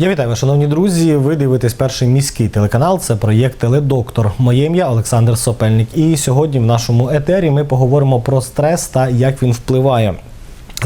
Я вітаю вас, шановні друзі. Ви дивитесь перший міський телеканал. Це проєкт Теледоктор. Моє ім'я Олександр Сопельник. І сьогодні в нашому етері ми поговоримо про стрес та як він впливає.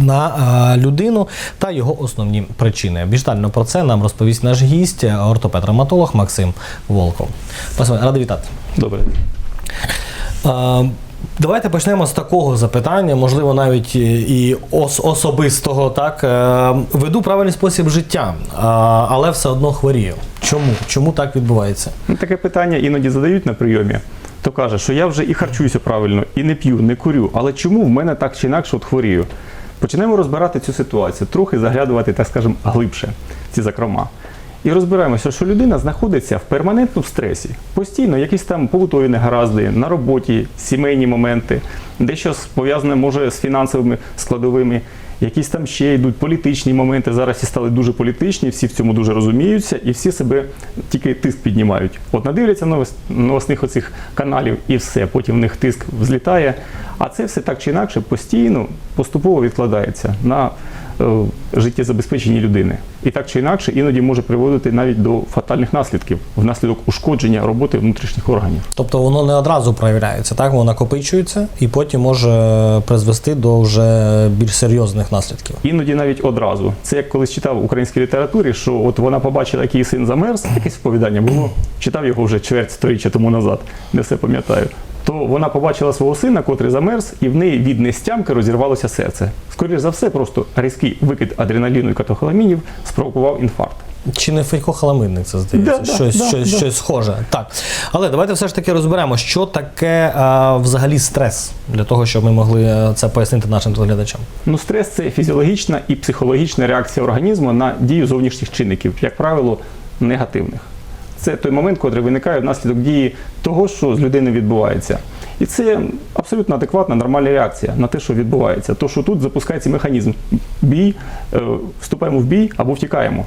На е, людину та його основні причини. Більш детально про це нам розповість наш гість, ортопед-травматолог Максим Волков. Радий вітати. Добре. Давайте почнемо з такого запитання, можливо, навіть і ос- особистого. Так Е, веду правильний спосіб життя, але все одно хворію. Чому? Чому так відбувається? Ну, таке питання іноді задають на прийомі. То каже, що я вже і харчуюся правильно, і не п'ю, не курю. Але чому в мене так чи інакше от хворію? Почнемо розбирати цю ситуацію, трохи заглядувати, так скажемо, глибше ці закрома. І розбираємося, що людина знаходиться в перманентному стресі. Постійно якісь там побутові негаразди, на роботі, сімейні моменти, дещо пов'язане може з фінансовими складовими, якісь там ще йдуть політичні моменти. Зараз всі стали дуже політичні, всі в цьому дуже розуміються, і всі себе тільки тиск піднімають. От надивляться новос- новосних оцих каналів і все. Потім в них тиск взлітає. А це все так чи інакше постійно поступово відкладається на життєзабезпеченні людини. І так чи інакше іноді може приводити навіть до фатальних наслідків внаслідок ушкодження роботи внутрішніх органів. Тобто воно не одразу проявляється, так воно накопичується і потім може призвести до вже більш серйозних наслідків. Іноді навіть одразу. Це як колись читав в українській літературі, що от вона побачила, як її син замерз, якесь оповідання було. Читав його вже чверть сторіччя тому назад, не все пам'ятаю. То вона побачила свого сина, котрий замерз, і в неї від нестямки розірвалося серце. Скоріше за все, просто різкий викид адреналіну і катехоламінів спровокував інфаркт. Чи не фейкохаламидник це здається? Да, щось, да, щось, да. щось схоже. Так. Але давайте все ж таки розберемо, що таке а, взагалі стрес, для того, щоб ми могли е, це пояснити нашим телеглядачам. Ну, стрес це фізіологічна і психологічна реакція організму на дію зовнішніх чинників, як правило, негативних. Це той момент, котрий виникає внаслідок дії того, що з людиною відбувається. І це абсолютно адекватна, нормальна реакція на те, що відбувається. То, що тут запускається механізм бій, е, вступаємо в бій або втікаємо.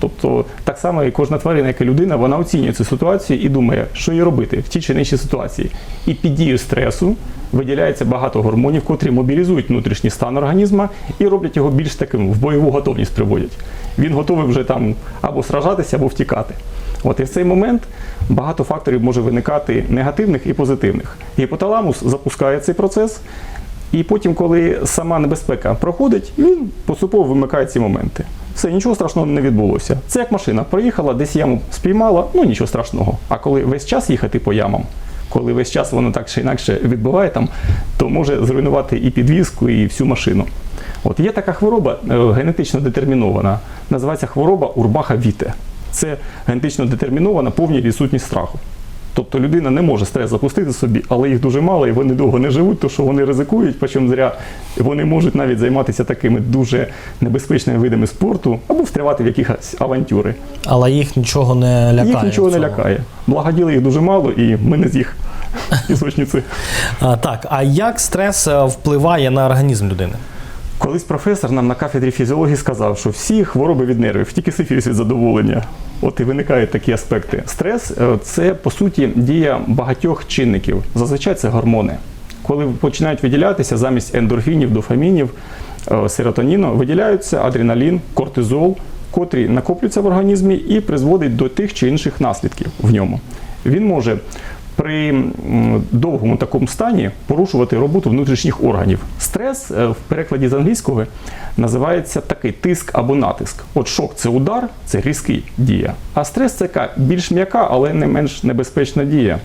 Тобто, так само і кожна тварина, як і людина, вона оцінює цю ситуацію і думає, що їй робити в тій чи іншій ситуації. І під дією стресу виділяється багато гормонів, котрі мобілізують внутрішній стан організму і роблять його більш таким в бойову готовність приводять. Він готовий вже там або сражатися, або втікати. От і в цей момент багато факторів може виникати негативних і позитивних. Гіпоталамус запускає цей процес, і потім, коли сама небезпека проходить, він поступово вимикає ці моменти. Все, нічого страшного не відбулося. Це як машина проїхала, десь яму спіймала, ну нічого страшного. А коли весь час їхати по ямам, коли весь час воно так чи інакше відбиває там, то може зруйнувати і підвізку, і всю машину. От є така хвороба е, генетично детермінована, називається хвороба Урбаха Віте. Це генетично детермінована повна відсутність страху. Тобто людина не може стрес запустити собі, але їх дуже мало і вони довго не живуть, тому що вони ризикують, причому зря вони можуть навіть займатися такими дуже небезпечними видами спорту або встрявати в якихось авантюри. Але їх нічого не лякає. їх нічого не лякає. Благоділи їх дуже мало, і ми не з їх пісочниці. Так, а як стрес е, впливає на організм людини? Колись професор нам на кафедрі фізіології сказав, що всі хвороби від нервів, тільки сифіліс від задоволення. От і виникають такі аспекти. Стрес е, це по суті дія багатьох чинників. Зазвичай це гормони. Коли починають виділятися замість ендорфінів, дофамінів, е, серотоніну, виділяються адреналін, кортизол, котрі накоплюються в організмі і призводить до тих чи інших наслідків в ньому. Він може при довгому такому стані порушувати роботу внутрішніх органів. Стрес е, в перекладі з англійського називається такий тиск або натиск. От шок це удар, це різкий дія. А стрес це така більш м'яка, але не менш небезпечна дія.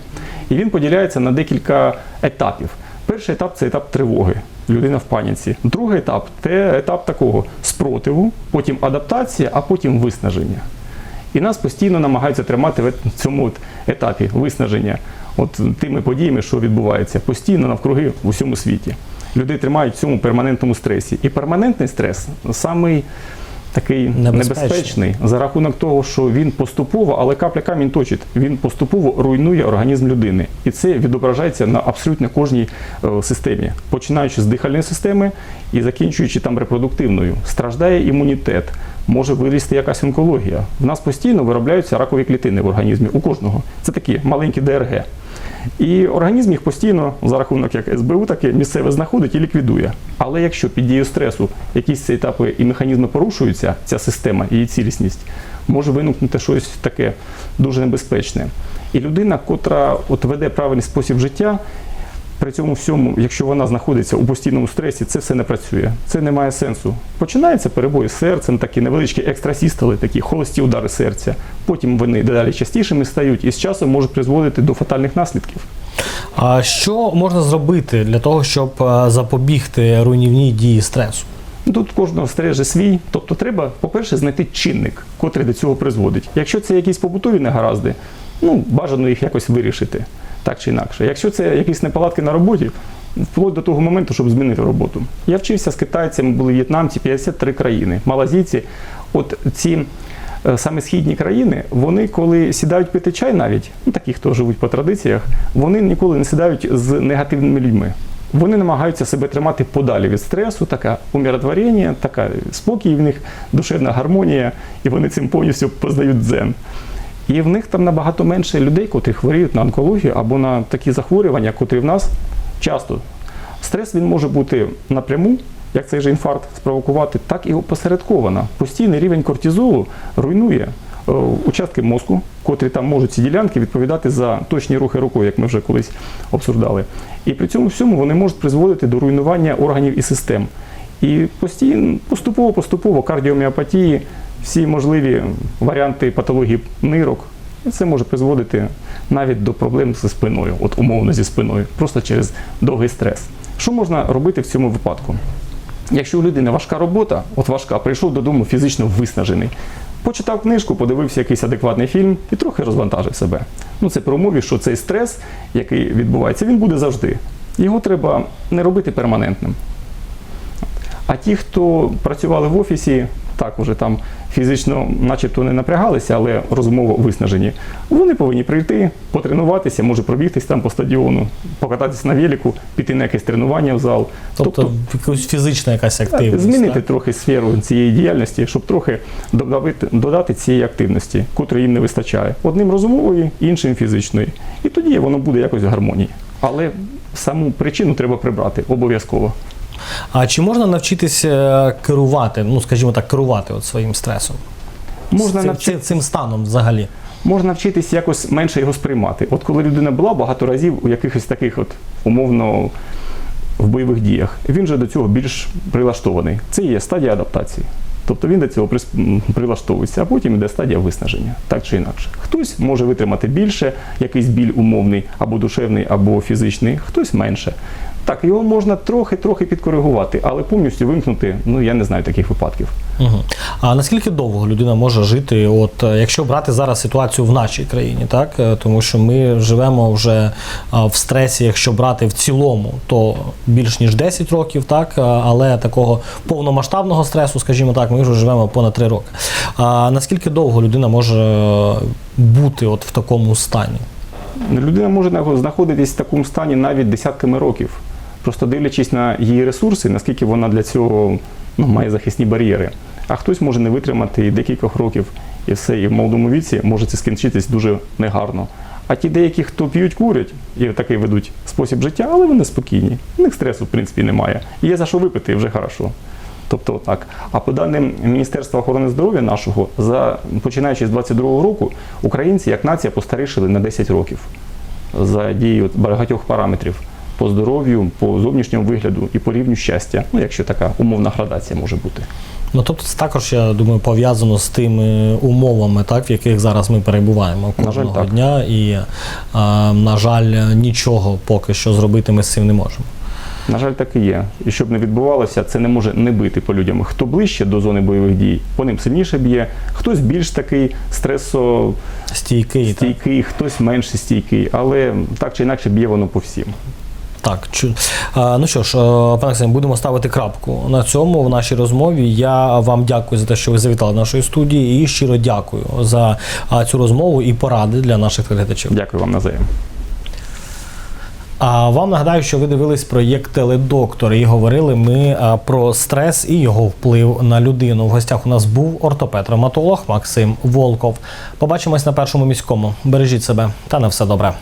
І він поділяється на декілька етапів. Перший етап це етап тривоги. Людина в паніці. Другий етап це етап такого спротиву, потім адаптація, а потім виснаження. І нас постійно намагаються тримати в цьому от етапі виснаження, от тими подіями, що відбувається, постійно навкруги в усьому світі. Людей тримають в цьому перманентному стресі. І перманентний стрес самий такий Небезпечний. небезпечний за рахунок того, що він поступово, але капля камінь точить, він поступово руйнує організм людини. І це відображається на абсолютно кожній е, системі, починаючи з дихальної системи і закінчуючи там репродуктивною. Страждає імунітет, може вирісти якась онкологія. В нас постійно виробляються ракові клітини в організмі у кожного. Це такі маленькі ДРГ. І організм їх постійно за рахунок як СБУ, так і місцеве знаходить і ліквідує. Але якщо під дією стресу якісь ці етапи і механізми порушуються, ця система, її цілісність, може виникнути щось таке дуже небезпечне. І людина, котра от веде правильний спосіб життя, при цьому всьому, якщо вона знаходиться у постійному стресі, це все не працює. Це не має сенсу. Починаються перебої з серцем, такі невеличкі екстрасістоли, такі холості удари серця. Потім вони дедалі частішими стають і з часом можуть призводити до фатальних наслідків. А що можна зробити для того, щоб е, запобігти руйнівній дії стресу? Тут кожного стрес же свій. Тобто треба, по-перше, знайти чинник, котрий до цього призводить. Якщо це якісь побутові негаразди, ну бажано їх якось вирішити, так чи інакше. Якщо це якісь неполадки на роботі, вплоть до того моменту, щоб змінити роботу. Я вчився з китайцями, були в'єтнамці, 53 країни, малазійці. От ці е, саме східні країни, вони коли сідають пити чай навіть, ну такі, хто живуть по традиціях, вони ніколи не сідають з негативними людьми. Вони намагаються себе тримати подалі від стресу, така умиротворення, така спокій в них, душевна гармонія, і вони цим повністю познають дзен. І в них там набагато менше людей, котрі хворіють на онкологію або на такі захворювання, котрі в нас часто. Стрес він може бути напряму, як цей же інфаркт спровокувати, так і опосередковано. Постійний рівень кортизолу руйнує е, участки мозку, котрі там можуть ці ділянки відповідати за точні рухи рукою, як ми вже колись обсуждали. І при цьому всьому вони можуть призводити до руйнування органів і систем. І постійно, поступово, поступово кардіоміопатії, всі можливі варіанти патології нирок. Це може призводити навіть до проблем зі спиною, от умовно зі спиною, просто через довгий стрес. Що можна робити в цьому випадку? Якщо у людини важка робота, от важка, прийшов додому фізично виснажений, почитав книжку, подивився якийсь адекватний фільм і трохи розвантажив себе. Ну це при умові, що цей стрес, який відбувається, він буде завжди. Його треба не робити перманентним. А ті, хто працювали в офісі, так уже там фізично, начебто, не напрягалися, але розумово виснажені. Вони повинні прийти, потренуватися, може пробігтись там по стадіону, покататися на велику, піти на якесь тренування в зал. Тобто, якусь фізична якась активність. Змінити так? трохи сферу цієї діяльності, щоб трохи додати, додати цієї активності, котрої їм не вистачає. Одним розумової, іншим фізичної. І тоді воно буде якось в гармонії. Але саму причину треба прибрати обов'язково. А чи можна навчитися керувати, ну скажімо так, керувати от своїм стресом? Можна Цим- навчити цим, цим станом взагалі. можна вчитись якось менше його сприймати. От коли людина була багато разів у якихось таких от умовно в бойових діях, він же до цього більш прилаштований. Це є стадія адаптації. Тобто він до цього прилаштовується, а потім йде стадія виснаження, так чи інакше. Хтось може витримати більше, якийсь біль умовний, або душевний, або фізичний, хтось менше. Так, його можна трохи-трохи підкоригувати, але повністю вимкнути, ну я не знаю таких випадків. Угу. А наскільки довго людина може жити, от е, якщо брати зараз ситуацію в нашій країні, так Е, тому що ми живемо вже в стресі, якщо брати в цілому, то більш ніж 10 років, так Е, але такого повномасштабного стресу, скажімо так, ми вже живемо понад 3 роки. А наскільки довго людина може е, бути от в такому стані? Людина може на- знаходитись в такому стані навіть десятками років, просто дивлячись на її ресурси, наскільки вона для цього ну, має захисні бар'єри. А хтось може не витримати і декількох років, і все, і в молодому віці може це скінчитись дуже негарно. А ті деякі, хто п'ють, курять і такий ведуть спосіб життя, але вони спокійні. У них стресу, в принципі, немає. Є за що випити, вже хорошо. Тобто так. А по даним Міністерства охорони здоров'я нашого, за починаючи з 22-го року, українці як нація постарішили на 10 років за дією багатьох параметрів по здоров'ю, по зовнішньому вигляду і по рівню щастя. Ну, якщо така умовна градація може бути. Ну тобто це також, я думаю, пов'язано з тими умовами, так, в яких зараз ми перебуваємо На жаль, так. дня, і, а, на жаль, нічого поки що зробити ми з цим не можемо. На жаль, так і є. І щоб не відбувалося, це не може не бити по людям. Хто ближче до зони бойових дій, по ним сильніше б'є, хтось більш такий стресостійкий, Стійкий, так. хтось менше стійкий, але так чи інакше б'є воно по всім. Так, чу... а, ну що ж, е, пане Максим, будемо ставити крапку на цьому в нашій розмові. Я вам дякую за те, що ви завітали до нашої студії, і щиро дякую за цю розмову і поради для наших телеглядачів. Дякую вам назаєм. А вам нагадаю, що ви дивились проєкт Теледоктор і говорили ми про стрес і його вплив на людину. В гостях у нас був ортопед-травматолог Максим Волков. Побачимось на першому міському. Бережіть себе та на все добре.